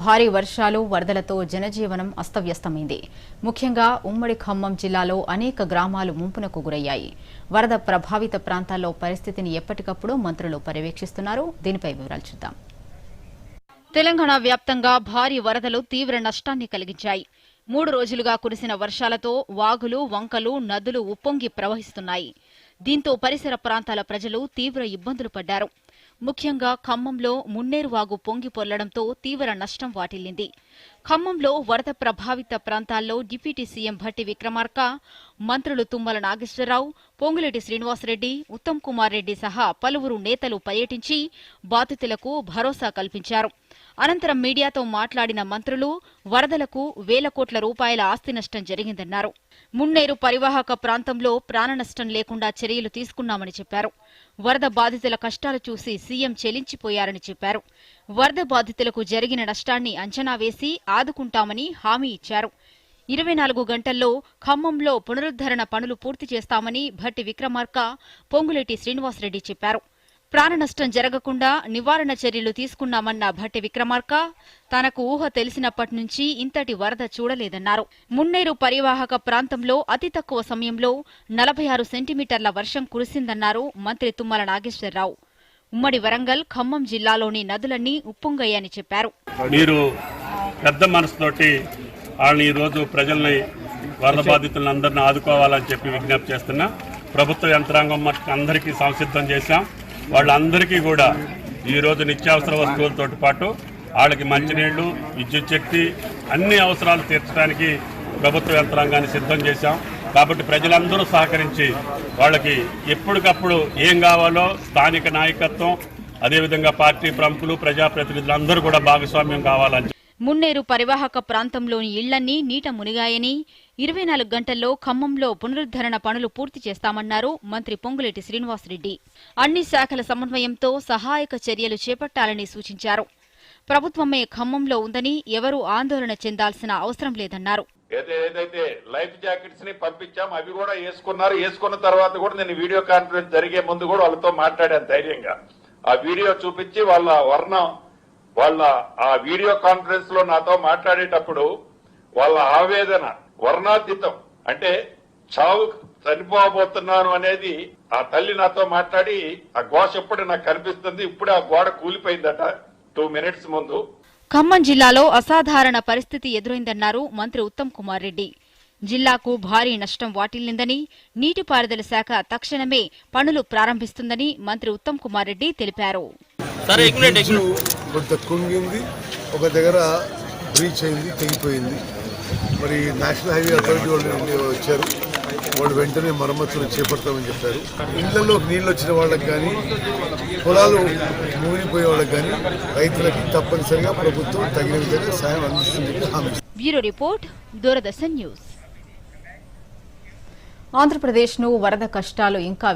భారీ వర్షాలు వరదలతో జనజీవనం అస్తవ్యస్తమైంది. ముఖ్యంగా ఉమ్మడి ఖమ్మం జిల్లాలో అనేక గ్రామాలు ముంపునకు గురయ్యాయి. వరద ప్రభావిత ప్రాంతాల్లో పరిస్థితిని ఎప్పటికప్పుడు మంత్రులు పర్యవేక్షిస్తున్నారు. దీనిపై వివరాలు చూద్దాం. తెలంగాణ వ్యాప్తంగా భారీ వరదలు తీవ్ర నష్టాన్ని కలిగించాయి. మూడు రోజులుగా కురిసిన వర్షాలతో వాగులు వంకలు నదులు ఉప్పొంగి ప్రవహిస్తున్నాయి. దీంతో పరిసర ప్రాంతాల ప్రజలు తీవ్ర ఇబ్బందులు పడ్డారు. ముఖ్యంగా ఖమ్మంలో మున్నేరు వాగు పొంగి పొర్లడంతో తీవ్ర నష్టం వాటిల్లింది. ఖమ్మంలో వరద ప్రభావిత ప్రాంతాల్లో డిప్యూటీ సీఎం భట్టి విక్రమార్క మంత్రులు తుమ్మల నాగేశ్వరరావు పొంగులేటి శ్రీనివాసరెడ్డి ఉత్తమ్ కుమార్ రెడ్డి సహా పలువురు నేతలు పర్యటించి బాధితులకు భరోసా కల్పించారు. అనంతరం మీడియాతో మాట్లాడిన మంత్రులు వరదలకు వేల కోట్ల రూపాయల ఆస్తి నష్టం జరిగిందన్నారు. మున్నేరు పరివాహక ప్రాంతంలో ప్రాణ నష్టం లేకుండా చర్యలు తీసుకున్నామని చెప్పారు. వరద బాధితుల కష్టాలు చూసి సీఎం చెలించిపోయారని చెప్పారు. వరద బాధితులకు జరిగిన నష్టాన్ని అంచనా వేసి ఆదుకుంటామని హామీ ఇచ్చారు. ఇరవై నాలుగు గంటల్లో ఖమ్మంలో పునరుద్దరణ పనులు పూర్తి చేస్తామని భట్టి విక్రమార్క పొంగులేటి శ్రీనివాసరెడ్డి చెప్పారు. ప్రాణ నష్టం జరగకుండా నివారణ చర్యలు తీసుకున్నామన్న భట్టి విక్రమార్క తనకు ఊహ తెలిసినప్పటి నుంచి ఇంతటి వరద చూడలేదన్నారు. మున్నేరు పరివాహక ప్రాంతంలో అతి తక్కువ సమయంలో నలభై ఆరు సెంటీమీటర్ల వర్షం కురిసిందన్నారు మంత్రి తుమ్మల నాగేశ్వరరావు. ఉమ్మడి వరంగల్ ఖమ్మం జిల్లాలోని నదులన్నీ ఉప్పొంగయ్యని చెప్పారు. మీరు పెద్ద మనసుతోటి వాళ్ళని ఈరోజు ప్రజల్ని వరద బాధితులను అందరిని ఆదుకోవాలని చెప్పి విజ్ఞప్తి చేస్తున్నా. ప్రభుత్వ యంత్రాంగం అందరికీ సంసిద్ధం చేశాం. వాళ్ళందరికీ కూడా ఈరోజు నిత్యావసర వస్తువులతో పాటు వాళ్ళకి మంచినీళ్ళు విద్యుత్ శక్తి అన్ని అవసరాలు తీర్చడానికి ప్రభుత్వ యంత్రాంగాన్ని సిద్ధం చేశాం. కాబట్టి ప్రజలందరూ సహకరించి వాళ్ళకి ఎప్పటికప్పుడు ఏం కావాలో స్థానిక నాయకత్వం అదేవిధంగా పార్టీ ప్రముఖులు ప్రజాప్రతినిధులు అందరూ కూడా భాగస్వామ్యం కావాలని మున్నేరు పరివాహక ప్రాంతంలోని ఇళ్ళన్నీ నీట మునిగాయని ఇరవై నాలుగు గంటల్లో ఖమ్మంలో పునరుద్ధరణ పనులు పూర్తి చేస్తామన్నారు మంత్రి పొంగులేటి శ్రీనివాసరెడ్డి. అన్ని శాఖల సమన్వయంతో సహాయక చర్యలు చేపట్టాలని సూచించారు. ప్రభుత్వమే ఖమ్మంలో ఉందని ఎవరూ ఆందోళన చెందాల్సిన అవసరం లేదన్నారు. ఏదైతే ఏదైతే లైఫ్ జాకెట్స్ని పంపించాం అవి కూడా వేసుకున్నారు. వేసుకున్న తర్వాత కూడా నేను వీడియో కాన్ఫరెన్స్ జరిగే ముందు కూడా వాళ్ళతో మాట్లాడాను ధైర్యంగా. ఆ వీడియో చూపించి వాళ్ళ వర్ణం వాళ్ళ ఆ వీడియో కాన్ఫరెన్స్లో నాతో మాట్లాడేటప్పుడు వాళ్ళ ఆవేదన వర్ణాతీతం అంటే చావు చనిపోబోతున్నాను అనేది ఆ తల్లి నాతో మాట్లాడి ఆ ఘోష ఎప్పుడు నాకు కనిపిస్తుంది ఇప్పుడు ఆ గోడ కూలిపోయిందట టూ మినిట్స్ ముందు. ఖమ్మం జిల్లాలో అసాధారణ పరిస్థితి ఎదురైందన్నారు మంత్రి ఉత్తమ్ కుమార్ రెడ్డి. జిల్లాకు భారీ నష్టం వాటిల్లిందని నీటిపారుదల శాఖ తక్షణమే పనులు ప్రారంభిస్తుందని మంత్రి ఉత్తమ్ కుమార్ రెడ్డి తెలిపారు. సరే కొంత కుంగింది ఒక దగ్గర బ్రీచ్ అయింది తెగిపోయింది. మరి నేషనల్ హైవే అథారిటీ వాళ్ళు వచ్చారు. వాళ్ళు వెంటనే మరమ్మతులు చేపడతామని చెప్పారు. ఇళ్ళలో నీళ్ళు వచ్చిన వాళ్ళకి కానీ పొలాలు మూలిపోయే వాళ్ళకి కానీ రైతులకి తప్పనిసరిగా ప్రభుత్వం తగిన విధంగా సాయం అందిస్తుంది బ్యూరో రిపోర్ట్ దూరదర్శన్ న్యూస్. ఆంధ్రప్రదేశ్ను వరద కష్టాలు ఇంకా